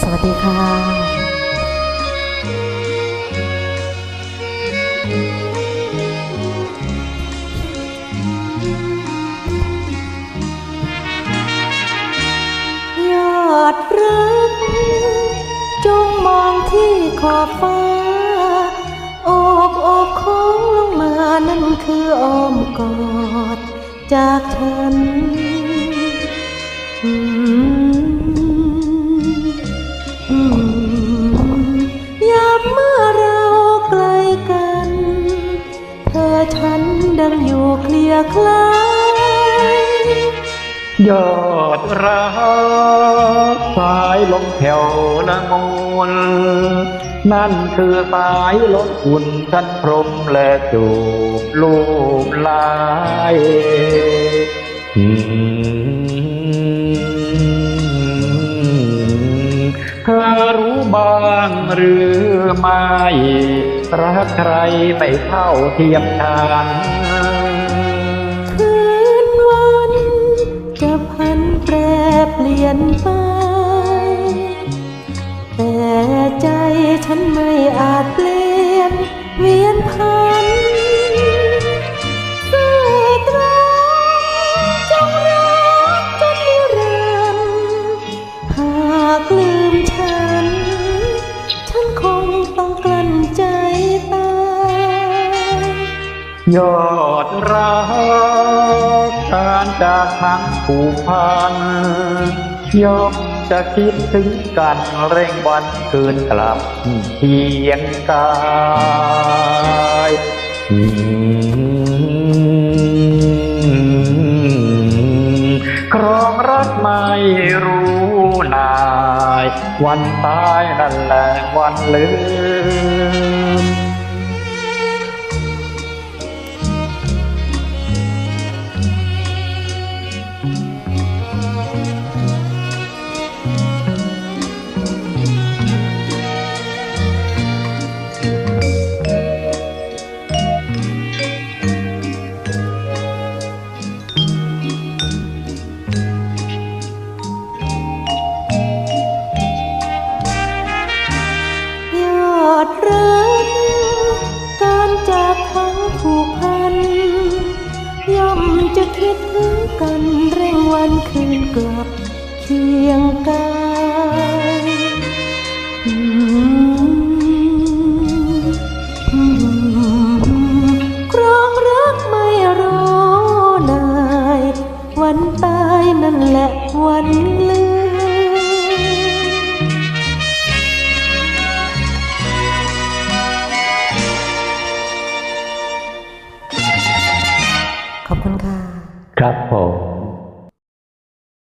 สวัสดีค่ะยอดรักจงมองที่ขอบฟ้าโอบโอบโค้งลงมานั่นคืออ้อมกอดจากฉัน นอยู่เคลียคลายยอดรักสายลมแผ่วละมุนนั่นคือสายลมอุ่นฉันพรมและจูบลูบลายเธอรู้บ้างหรือไม่ รักใครไม่เท่าเทียมกันคืนวันจะพันแปรเปลี่ยนไป แต่ใจฉันไม่อาจเปลี่ยนเวียนพันสื่อตราจงรักจนนิรันดร์หากลืมฉัน ฉันคงต้องกลั้น ยอดรักการจากทางผูกพันย่อมจะคิดถึงกันเร่งวันคืนกลับเพียงกายครองรักไม่รู้นาย วันตายนั่นแหละวันลืม จะคิดถึงกันเร่งวันคืนกลับ ขอบคุณค่ะ ครับผม